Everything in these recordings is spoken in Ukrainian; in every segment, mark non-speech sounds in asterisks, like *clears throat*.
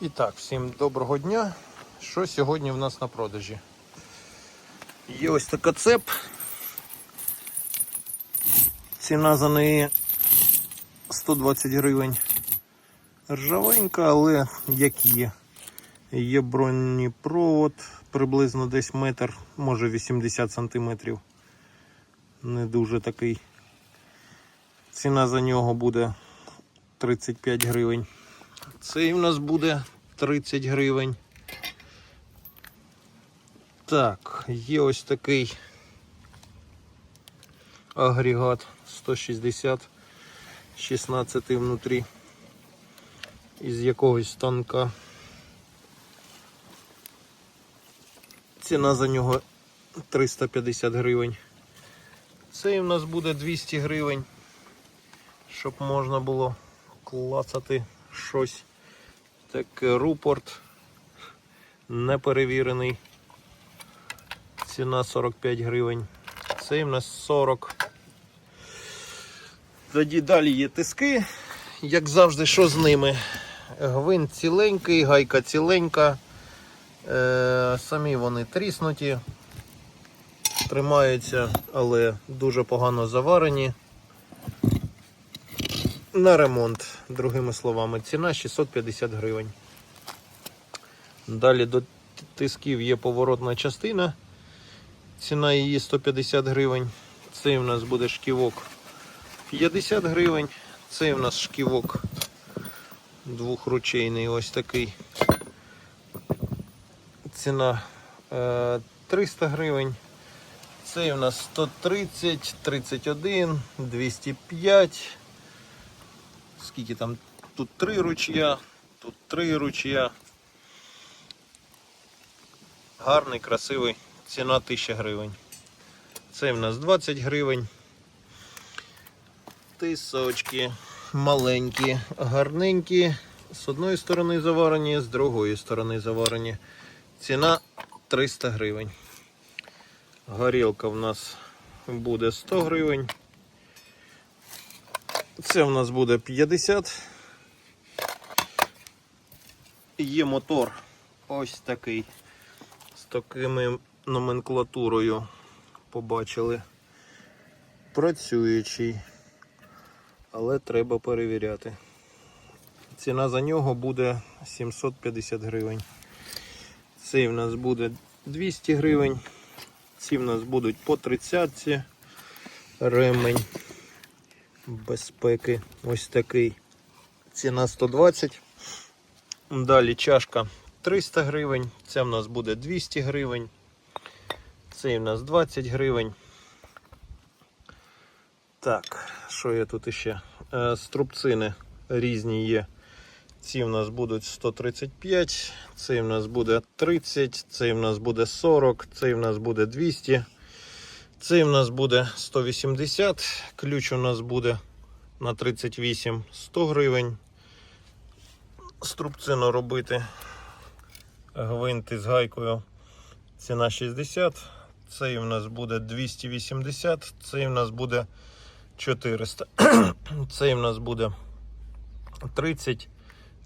І так, всім доброго дня. Що сьогодні в нас на продажі? Є ось така цеп. Ціна за неї 120 гривень. Ржавенька, але як є. Є бронепровод приблизно десь метр, може 80 сантиметрів. Не дуже такий. Ціна за нього буде 35 гривень. Цей в нас буде 30 гривень. Так, є ось такий агрегат 160 16 внутрі із якогось станка. Ціна за нього 350 гривень. Цей в нас буде 200 гривень, щоб можна було клацати щось. Таке рупорт неперевірений. Ціна 45 гривень. Цей в нас 40. Тоді далі є тиски. Як завжди, що з ними? Гвинт ціленький, гайка ціленька. Е, самі вони тріснуті, тримаються, але дуже погано заварені. На ремонт, другими словами, ціна 650 гривень. Далі до тисків є поворотна частина. Ціна її 150 гривень. Цей у нас буде шківок 50 гривень. Цей у нас шківок двохручейний, ось такий. Ціна е, 300 гривень. Цей у нас 130, 31, 205. Скільки там? Тут три ручя, тут три ручя. Гарний, красивий. Ціна 1000 гривень. Цей в нас 20 гривень. Тисочки маленькі, гарненькі. З одної сторони заварені, з другої сторони заварені. Ціна 300 гривень. Горілка в нас буде 100 гривень. Це в нас буде 50. Є мотор ось такий. З такими номенклатурою побачили. Працюючий, але треба перевіряти. Ціна за нього буде 750 гривень. Цей в нас буде 200 гривень. Ці в нас будуть по 30 ремень безпеки. Ось такий. Ціна 120. Далі чашка 300 гривень. Це в нас буде 200 гривень. Цей в нас 20 гривень. Так, що є тут іще? Е, Струбцини різні є. Ці в нас будуть 135, цей в нас буде 30, цей в нас буде 40, цей в нас буде 200, цей в нас буде 180, ключ у нас буде на 38 100 гривень. Струбцину робити гвинти з гайкою. Ціна 60, цей в нас буде 280, цей в нас буде 400, *clears throat* цей в нас буде 30.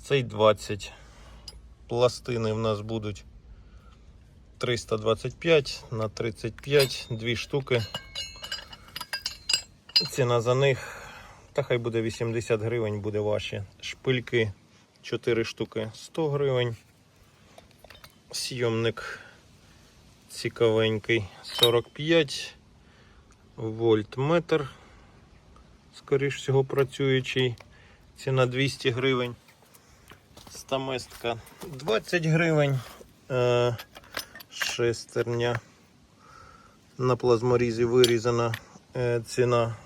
Цей 20. Пластини в нас будуть 325 на 35, дві штуки. Ціна за них, та хай буде 80 гривень, буде ваші. Шпильки 4 штуки 100 гривень. Сйомник цікавенький 45 вольтметр. Скоріш всього працюючий. Ціна 200 гривень. Стаместка 20 гривень. Шестерня на плазморізі вирізана. Е, ціна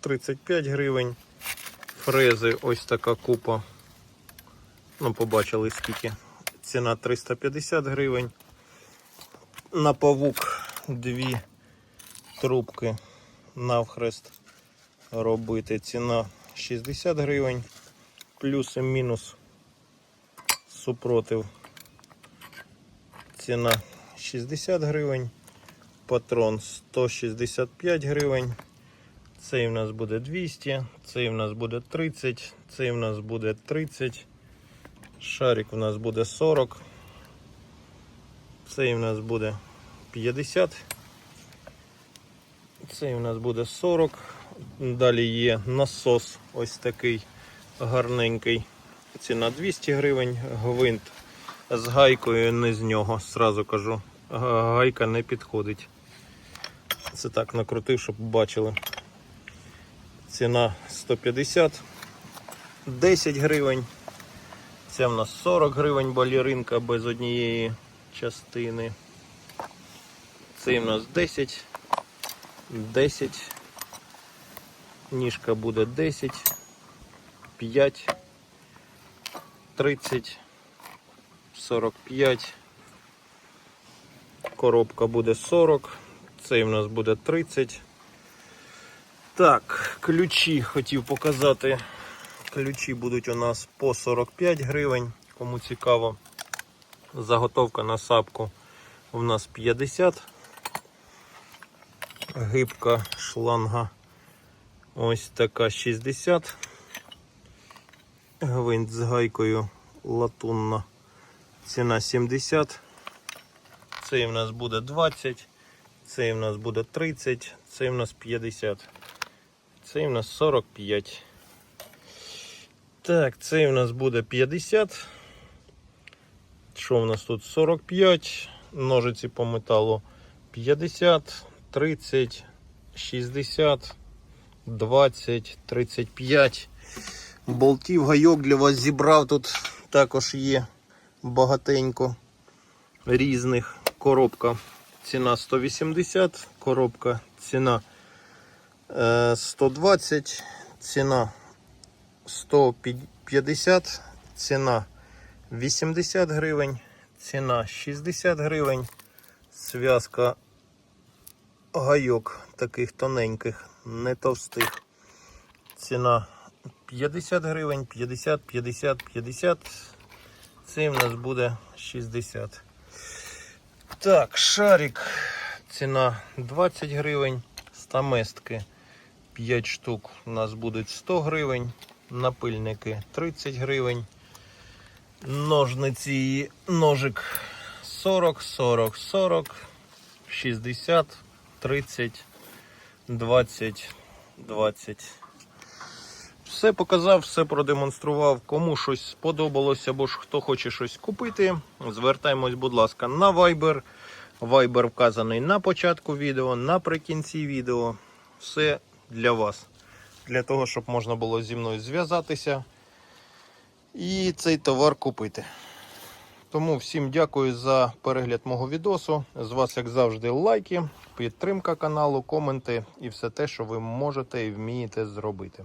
35 гривень. Фрези ось така купа. Ну, побачили скільки. Ціна 350 гривень. На павук дві трубки навхрест робити. Ціна 60 гривень. Плюс і мінус супротив. Ціна 60 гривень. Патрон 165 гривень. Цей в нас буде 200, цей в нас буде 30, цей в нас буде 30. Шарик у нас буде 40. Цей у нас буде 50. Цей у нас буде 40. Далі є насос ось такий гарненький. Ціна 200 гривень, гвинт з гайкою не з нього, сразу кажу. Га- Гайка не підходить. Це так накрутив, щоб бачили. Ціна 150, 10 гривень. Це в нас 40 гривень балеринка без однієї частини. Це в нас 10. 10. Ніжка буде 10. 5. 30. 45. Коробка буде 40. Цей в нас буде 30. Так, ключі хотів показати. Ключі будуть у нас по 45 гривень, кому цікаво. Заготовка на сапку у нас 50. Гибка шланга ось така 60. Гвинт з гайкою латунна. Ціна 70. Цей в нас буде 20. Цей в нас буде 30. Цей в нас 50. Цей в нас 45. Так, цей у нас буде 50. Що в нас тут? 45. Ножиці по металу 50, 30, 60, 20, 35. Болтів гайок для вас зібрав. Тут також є багатенько різних. Коробка ціна 180, коробка ціна е, 120, ціна 150, ціна 80 гривень, ціна 60 гривень, зв'язка гайок таких тоненьких, не товстих. Ціна 50 гривень, 50, 50, 50. Цей в нас буде 60. Так, шарик. Ціна 20 гривень. Стаместки 5 штук у нас будуть 100 гривень. Напильники 30 гривень. Ножниці і ножик 40, 40, 40, 60, 30, 20, 20. Все показав, все продемонстрував. Кому щось сподобалося, або ж хто хоче щось купити, звертаємось, будь ласка, на Viber. Viber вказаний на початку відео, наприкінці відео. Все для вас. Для того, щоб можна було зі мною зв'язатися і цей товар купити. Тому всім дякую за перегляд мого відосу. З вас, як завжди, лайки, підтримка каналу, коменти і все те, що ви можете і вмієте зробити.